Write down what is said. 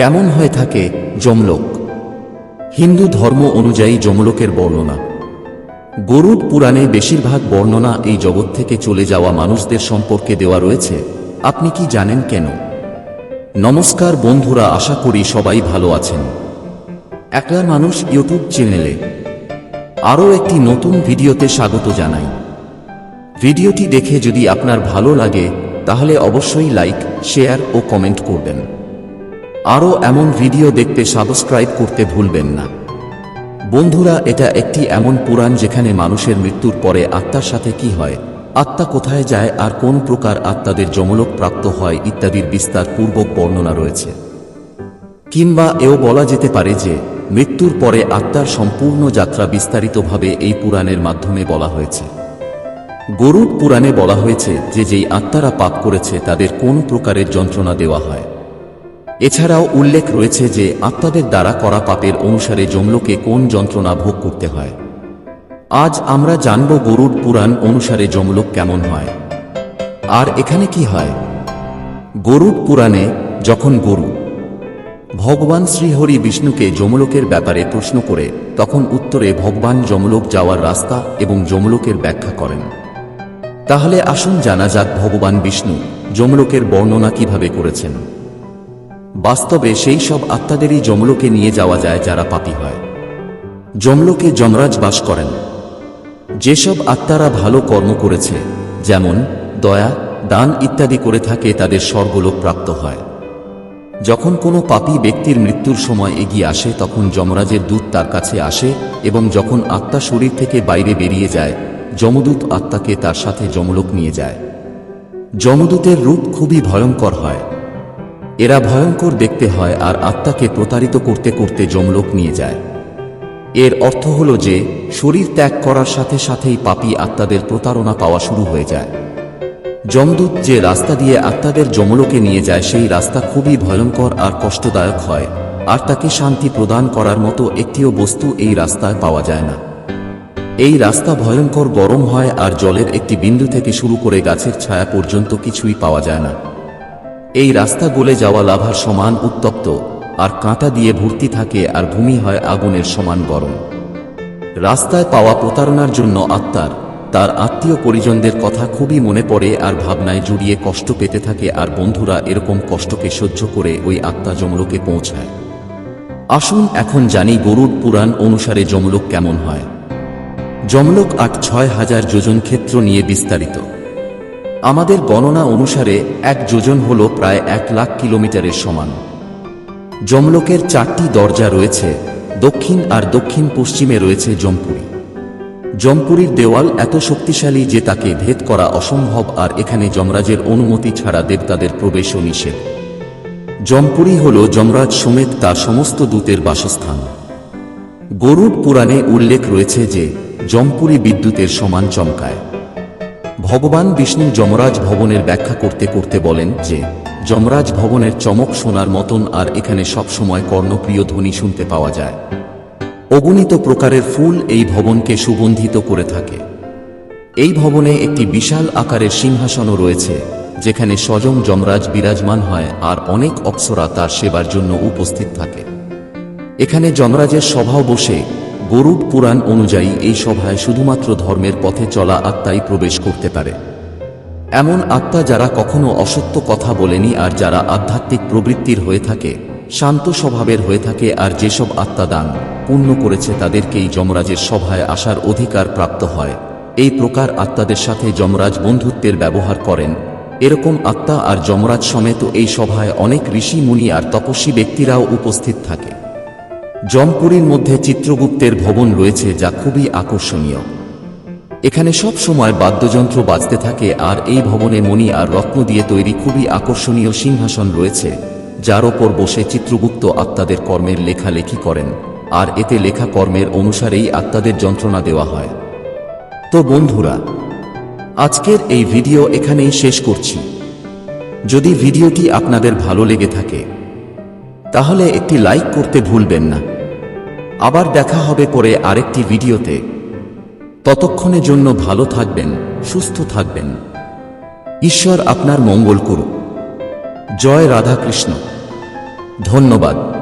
কেমন হয়ে থাকে যমলোক? হিন্দু ধর্ম অনুযায়ী যমলোকের বর্ণনা। গরুড পুরাণে বেশিরভাগ বর্ণনা এই জগৎ থেকে চলে যাওয়া মানুষদের সম্পর্কে দেওয়া রয়েছে, আপনি কি জানেন কেন? নমস্কার বন্ধুরা, আশা করি সবাই ভালো আছেন। একলা মানুষ ইউটিউব চ্যানেলে আরও একটি নতুন ভিডিওতে স্বাগত জানাই। ভিডিওটি দেখে যদি আপনার ভালো লাগে, তাহলে অবশ্যই লাইক, শেয়ার ও কমেন্ট করবেন। আরও এমন ভিডিও দেখতে সাবস্ক্রাইব করতে ভুলবেন না। বন্ধুরা, এটা একটি এমন পুরাণ যেখানে মানুষের মৃত্যুর পরে আত্মার সাথে কি হয়, আত্মা কোথায় যায় আর কোন প্রকার আত্মাদের যমলোক প্রাপ্ত হয় ইত্যাদির বিস্তার পূর্বক বর্ণনা রয়েছে। কিংবা এও বলা যেতে পারে যে, মৃত্যুর পরে আত্মার সম্পূর্ণ যাত্রা বিস্তারিতভাবে এই পুরাণের মাধ্যমে বলা হয়েছে। গরুড পুরাণে বলা হয়েছে যে যেই আত্মারা পাপ করেছে তাদের কোন প্রকারের যন্ত্রণা দেওয়া হয়। এছাড়াও উল্লেখ রয়েছে যে আত্মাদের দ্বারা করা পাপের অনুসারে যমলোকে কোন যন্ত্রণা ভোগ করতে হয়। আজ আমরা জানব গরুর পুরাণ অনুসারে যমলোক কেমন হয়। আর এখানে কি হয়? গরুর পুরাণে যখন গরু ভগবান শ্রীহরি বিষ্ণুকে যমলোকের ব্যাপারে প্রশ্ন করে, তখন উত্তরে ভগবান যমলোক যাওয়ার রাস্তা এবং যমলোকের ব্যাখ্যা করেন। তাহলে আসুন জানা যাক ভগবান বিষ্ণু যমলোকের বর্ণনা কীভাবে করেছেন। বাস্তবে সেই সব আত্মাদেরই যমলোকে নিয়ে যাওয়া যায় যারা পাপী হয়। যমলোকে যমরাজ বাস করেন। যেসব আত্মারা ভালো কর্ম করেছে, যেমন দয়া, দান ইত্যাদি করে থাকে, তাদের স্বর্গলোক প্রাপ্ত হয়। যখন কোনো পাপী ব্যক্তির মৃত্যুর সময় এগিয়ে আসে, তখন যমরাজের দূত তার কাছে আসে এবং যখন আত্মা শরীর থেকে বাইরে বেরিয়ে যায়, যমদূত আত্মাকে তার সাথে যমলোক নিয়ে যায়। যমদূতের রূপ খুবই ভয়ঙ্কর হয়। এরা ভয়ঙ্কর দেখতে হয় আর আত্মাকে প্রতারিত করতে করতে যমলোক নিয়ে যায়। এর অর্থ হল যে, শরীর ত্যাগ করার সাথে সাথেই পাপী আত্মাদের প্রতারণা পাওয়া শুরু হয়ে যায়। যমদূত যে রাস্তা দিয়ে আত্মাদের যমলোকে নিয়ে যায়, সেই রাস্তা খুবই ভয়ঙ্কর আর কষ্টদায়ক হয়, আর তাকে শান্তি প্রদান করার মতো একটিও বস্তু এই রাস্তায় পাওয়া যায় না। এই রাস্তা ভয়ঙ্কর গরম হয় আর জলের একটি বিন্দু থেকে শুরু করে গাছের ছায়া পর্যন্ত কিছুই পাওয়া যায় না। এই রাস্তা গলে যাওয়া লাভার সমান উত্তপ্ত, আর কাঁটা দিয়ে ভর্তি থাকে আর ভূমি হয় আগুনের সমান গরম। রাস্তায় পাওয়া প্রতারণার জন্য আত্মার, তার আত্মীয় পরিজনদের কথা খুবই মনে পড়ে আর ভাবনায় জুড়িয়ে কষ্ট পেতে থাকে আর বন্ধুরা এরকম কষ্টকে সহ্য করে ওই আত্মা যমলোকে পৌঁছায়। আসুন এখন জানি গরুর পুরাণ অনুসারে যমলোক কেমন হয়। যমলোক আট ছয় হাজার যোজন ক্ষেত্র নিয়ে বিস্তারিত। আমাদের গণনা অনুসারে এক যোজন হল প্রায় এক লাখ কিলোমিটারের সমান। যমলোকের চারটি দরজা রয়েছে, দক্ষিণ আর দক্ষিণ পশ্চিমে রয়েছে জমপুরি। জমপুরীর দেওয়াল এত শক্তিশালী যে তাকে ভেদ করা অসম্ভব আর এখানে যমরাজের অনুমতি ছাড়া দেবতাদের প্রবেশও নিষেধ। জমপুরি হল যমরাজ সমেত তার সমস্ত দূতের বাসস্থান। গরুড পুরাণে উল্লেখ রয়েছে যে, জমপুরি বিদ্যুতের সমান চমকায়। ভগবান বিষ্ণু যমরাজ ভবনের ব্যাখ্যা করতে করতে বলেন যে, যমরাজ ভবনের চমক শোনার মতন আর এখানে সবসময় কর্ণপ্রিয় ধ্বনি শুনতে পাওয়া যায়। অগণিত প্রকারের ফুল এই ভবনকে সুগন্ধিত করে থাকে। এই ভবনে একটি বিশাল আকারের সিংহাসনও রয়েছে, যেখানে স্বয়ং যমরাজ বিরাজমান হয় আর অনেক অপ্সরা তার সেবার জন্য উপস্থিত থাকে। এখানে যমরাজের সভাও বসে গরুড পুরাণ অনুযায়ী এই সভায় শুধুমাত্র ধর্মের পথে চলা আত্মাই প্রবেশ করতে পারে। এমন আত্মা যারা কখনো অসত্য কথা বলেনি আর যারা আধ্যাত্মিক প্রবৃত্তির হয়ে থাকে, শান্ত স্বভাবের হয়ে থাকে আর যেসব আত্মা দান পূর্ণ করেছে তাদেরকেই যমরাজের সভায় আসার অধিকার প্রাপ্ত হয়। এই প্রকার আত্মাদের সাথে যমরাজ বন্ধুত্বের ব্যবহার করেন। এরকম আত্মা আর যমরাজ সমেত এই সভায় অনেক ঋষি, মুনি আর তপস্বী ব্যক্তিরাও উপস্থিত থাকে। জমপুরীর মধ্যে চিত্রগুপ্তের ভবন রয়েছে যা খুবই আকর্ষণীয়। এখানে সব সময় বাদ্যযন্ত্র বাজতে থাকে আর এই ভবনে মণি আর রত্ন দিয়ে তৈরি খুবই আকর্ষণীয় সিংহাসন রয়েছে, যার ওপর বসে চিত্রগুপ্ত আত্মাদের কর্মের লেখালেখি করেন, আর এতে লেখা কর্মের অনুসারেই আত্মাদের যন্ত্রণা দেওয়া হয়। তো বন্ধুরা, আজকের এই ভিডিও এখানেই শেষ করছি। যদি ভিডিওটি আপনাদের ভালো লেগে থাকে, তাহলে একটি লাইক করতে ভুলবেন না। আবার দেখা হবে করে আরেকটি ভিডিওতে। ততক্ষণের জন্য ভালো থাকবেন, সুস্থ থাকবেন। ঈশ্বর আপনার মঙ্গল করুক। জয় রাধাকৃষ্ণ। ধন্যবাদ।